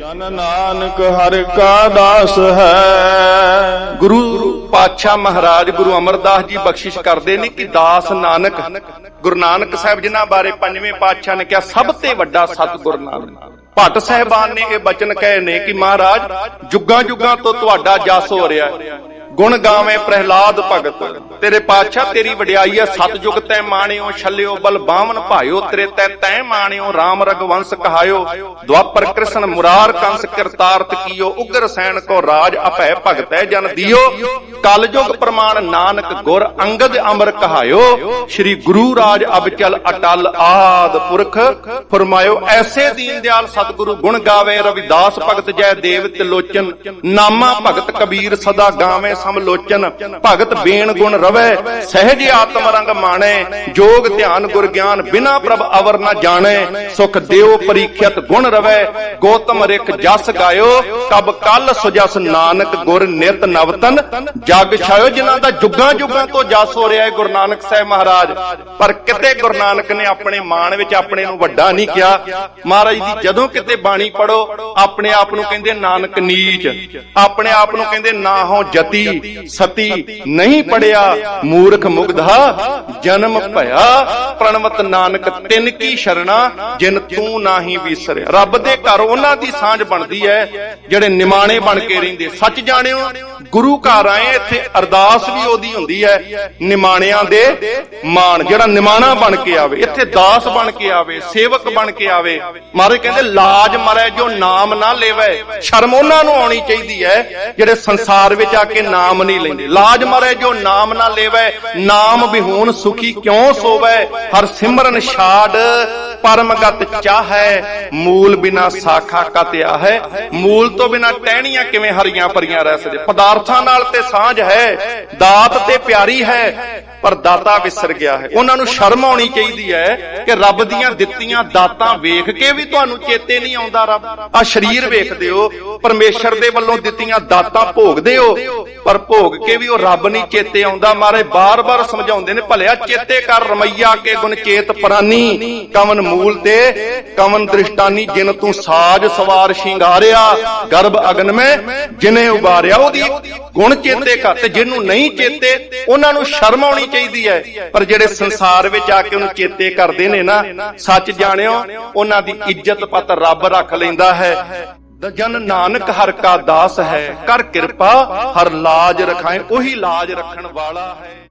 ਜਨ ਨਾਨਕ ਹਰਿ ਕਾ ਦਾਸ ਹੈ। ਗੁਰੂ ਪਾਤਸ਼ਾਹ ਮਹਾਰਾਜ ਗੁਰੂ ਅਮਰਦਾਸ ਜੀ ਬਖਸ਼ਿਸ਼ ਕਰਦੇ ਨੇ ਕਿ ਦਾਸ ਨਾਨਕ, ਗੁਰੂ ਨਾਨਕ ਸਾਹਿਬ ਜਿਨ੍ਹਾਂ ਬਾਰੇ ਪੰਜਵੇਂ ਪਾਤਸ਼ਾਹ ਨੇ ਕਿਹਾ, ਸਭ ਤੇ ਵੱਡਾ ਸਤਿਗੁਰ ਨਾਨਕ। ਭੱਟ ਸਾਹਿਬਾਨ ਨੇ ਇਹ ਬਚਨ ਕਹੇ ਨੇ ਕਿ ਮਹਾਰਾਜ, ਜੁਗਾਂ ਜੁਗਾਂ ਤੋਂ ਤੁਹਾਡਾ ਜਸ ਹੋ ਰਿਹਾ ਹੈ। ਗੁਣ ਗਾਵੇਂ ਪ੍ਰਹਿਲਾਦ ਭਗਤ, ਤੇਰੇ ਪਾਤਸ਼ਾਹ ਤੇਰੀ ਵਡਿਆਈ ਹੈ ਸਤਜੁਗ ਤੈ ਮਾਣਿਓ, ਛੱਲਿਓ ਬਲ ਬਾਵਨ ਭਾਇਓ, ਤੇਰੇ ਤੈ ਤੈ ਮਾਣਿਓ RAM ਰਗਵੰਸ ਕਹਾਇਓ, ਦੁਆਪਰ ਕ੍ਰਿਸ਼ਨ ਮੁਰਾਰ ਕੰਸ ਕਰਤਾਰਤ ਕੀਓ, ਉਗਰ ਸੈਨ ਕੋ ਰਾਜ ਅਭੈ ਭਗਤੈ ਜਨ ਦਿਓ, ਕਲਯੁਗ ਪ੍ਰਮਾਣ ਨਾਨਕ ਗੁਰ ਅੰਗਦ ਅਮਰ ਕਹਾਇਓ, ਸ੍ਰੀ ਗੁਰੂ ਰਾਜ ਅਬਚਲ ਅਟਲ ਆਦ ਪੁਰਖ ਫਰਮਾਇਓ, ਐਸੇ ਦੀਨ ਦਿਆਲ ਸਤਿਗੁਰੂ ਗੁਣ ਗਾਵੇ ਰਵਿਦਾਸ ਭਗਤ ਜੈ ਦੇਵ ਤਿਲੋਚਨ, ਨਾਮਾ ਭਗਤ ਕਬੀਰ ਸਦਾ ਗਾਵੇ ਸਮਲੋਚਨ ਭਗਤ ਬੇਣ ਗੁਣ ਰਵੇ, ਸਹਿਜ ਆਤਮ ਰੰਗ ਮਾਣੈ, ਜੋਗ ਧਿਆਨ ਗੁਰ ਗਿਆਨ ਬਿਨਾ ਪ੍ਰਭ ਅਵਰ ਨਾ ਜਾਣੈ, ਸੁਖ ਦਿਓ ਪਰੀਖਿਅਤ ਗੁਣ ਰਵੈ, ਗੋਤਮ ਰਿਖ ਜਸ ਗਾਇਓ, ਕਬ ਕੱਲ ਸੁਜਸ ਨਾਨਕ ਗੁਰ ਨਿਤ ਨਵਤਨ, ਜਗ ਛਾਇਓ ਜਿਨ੍ਹਾਂ ਦਾ ਜੁਗਾਂ ਜੁਗਾਂ ਤੋਂ ਜਸ ਹੋ ਰਿਹਾ ਹੈ ਗੁਰੂ ਨਾਨਕ ਸਾਹਿਬ ਮਹਾਰਾਜ। ਪਰ ਕਿਤੇ ਗੁਰੂ ਨਾਨਕ ਨੇ ਆਪਣੇ ਮਾਣ ਵਿੱਚ ਆਪਣੇ ਨੂੰ ਵੱਡਾ ਨਹੀਂ ਕਿਹਾ। ਮਹਾਰਾਜ ਦੀ ਜਦੋਂ ਕਿਤੇ ਬਾਣੀ ਪੜੋ ਆਪਣੇ ਆਪ ਨੂੰ ਕਹਿੰਦੇ ਨਾਨਕ ਨੀਚ, ਆਪਣੇ ਆਪ ਨੂੰ ਕਹਿੰਦੇ ਨਾ ਹੋ ਜਤੀ ਸਤੀ ਨਹੀਂ ਪੜਿਆ ਮੂਰਖ ਮੁਗਧਾ ਜਨਮ ਭਇਆ। ਪ੍ਰਣਵਤ ਨਾਨਕ ਤਿੰਨ ਕੀ ਸ਼ਰਣਾ ਜਿਨ ਤੂੰ ਨਾਹੀ ਵਿਸਰਿਆ। ਰੱਬ ਦੇ ਘਰ ਉਹਨਾਂ ਦੀ ਸਾਂਝ ਬਣਦੀ ਹੈ ਜਿਹੜੇ ਨਿਮਾਣੇ ਬਣ ਕੇ ਰਹਿੰਦੇ। ਸੱਚ ਜਾਣਿਓ ਗੁਰੂ ਘਰ ਆਏ ਇੱਥੇ ਅਰਦਾਸ ਵੀ ਉਹਦੀ ਹੁੰਦੀ ਹੈ ਨਿਮਾਣਿਆਂ ਦੇ ਮਾਣ। ਜਿਹੜਾ ਨਿਮਾਣਾ ਬਣ ਕੇ ਆਵੇ ਇੱਥੇ ਦਾਸ ਬਣ ਕੇ ਆਵੇ ਸੇਵਕ ਬਣ ਕੇ ਆਵੇ। ਮਹਾਰਾਜ ਕਹਿੰਦੇ ਲਾਜ ਮਰੇ ਜੋ ਨਾਮ ਨਾ ਲੈਵੇ ਸ਼ਰਮ ਉਹਨਾਂ ਨੂੰ ਆਉਣੀ ਚਾਹੀਦੀ ਹੈ ਜਿਹੜੇ ਸੰਸਾਰ ਵਿੱਚ ਆ ਕੇ ਨਾਮ ਨਹੀਂ ਲੈਂਦੇ। ਲਾਜ ਮਰੇ ਜੋ ਨਾਮ ਨਾ ਲੈਵੇ, ਨਾਮ ਵਿਹੂਨ ਸੁਖੀ ਕਿਉਂ ਸੋਵੇ? ਹਰ ਸਿਮਰਨ ਛਾੜ ਪਰਮਗਤ ਚਾਹੈ, ਮੂਲ ਬਿਨਾ ਸਾਖਾ ਕਤਿਆ ਹੈ ਮੂਲ ਤੋਂ ਬਿਨਾ ਟਹਿਣੀਆਂ ਕਿਵੇਂ ਹਰੀਆਂ ਭਰੀਆਂ ਰਹਿ ਸਕਦੇ? ਪਦਾਰਥਾਂ ਨਾਲ ਤੇ ਸਾਂਝ ਹੈ, ਦਾਤ ਤੇ ਪਿਆਰੀ ਹੈ, ਪਰ ਦਾਤਾ ਵਿਸਰ ਗਿਆ ਹੈ। ਉਹਨਾਂ ਨੂੰ ਸ਼ਰਮ ਆਉਣੀ ਚਾਹੀਦੀ ਹੈ ਕਿ ਰੱਬ ਦੀਆਂ ਦਿੱਤੀਆਂ ਦਾਤਾਂ ਵੇਖ ਕੇ ਵੀ ਤੁਹਾਨੂੰ ਚੇਤੇ ਨਹੀਂ ਆਉਂਦਾ, ਰੱਬ। ਆ ਸਰੀਰ ਵੇਖਦੇ ਹੋ ਪਰਮੇਸ਼ਰ ਦੇ ਵੱਲੋਂ ਦਿੱਤੀਆਂ ਦਾਤਾਂ ਭੋਗਦੇ ਹੋ ਪਰ ਭੋਗ ਕੇ ਵੀ ਉਹ ਰੱਬ ਨਹੀਂ ਚੇਤੇ ਆਉਂਦਾ। ਮਾਰੇ ਬਾਰ-ਬਾਰ ਸਮਝਾਉਂਦੇ ਨੇ ਭਲਿਆ ਚੇਤੇ ਕਰ ਰਮਈਆ ਕੇ ਗੁਣ ਚੇਤ ਪ੍ਰਾਨੀ। ਕਵਨ ਮੂਲ ਤੇ ਕਵਨ ਦ੍ਰਿਸ਼ਟਾਨੀ ਜਿਨ ਤੂੰ ਸਾਜ ਸਵਾਰ ਸ਼ਿੰਗਾਰਿਆ ਗਰਭ ਅਗਨ ਮੈਂ ਜਿਨੇ ਉਬਾਰਿਆ ਉਹਦੀ ਗੁਣ ਚੇਤੇ ਕਰ ਤੇ ਜਿਹਨੂੰ ਨਹੀਂ ਚੇਤੇ ਉਹਨਾਂ ਨੂੰ ਸ਼ਰਮ ਆਉਣੀ ਚਾਹੀਦੀ ਹੈ। ਪਰ ਜਿਹੜੇ ਸੰਸਾਰ ਵਿੱਚ ਆ ਕੇ ਉਹਨੂੰ ਚੇਤੇ ਕਰਦੇ ਨੇ ਨਾ ਸੱਚ ਜਾਣਿਓ ਉਹਨਾਂ ਦੀ ਇੱਜ਼ਤ ਪਤ ਰੱਬ ਰੱਖ ਲੈਂਦਾ ਹੈ। ਜਨ ਨਾਨਕ ਹਰ ਕਾ ਦਾਸ ਹੈ, ਕਰ ਕਿਰਪਾ, ਹਰ ਲਾਜ ਰਖਾਏ, ਉਹੀ ਲਾਜ ਰੱਖਣ ਵਾਲਾ ਹੈ।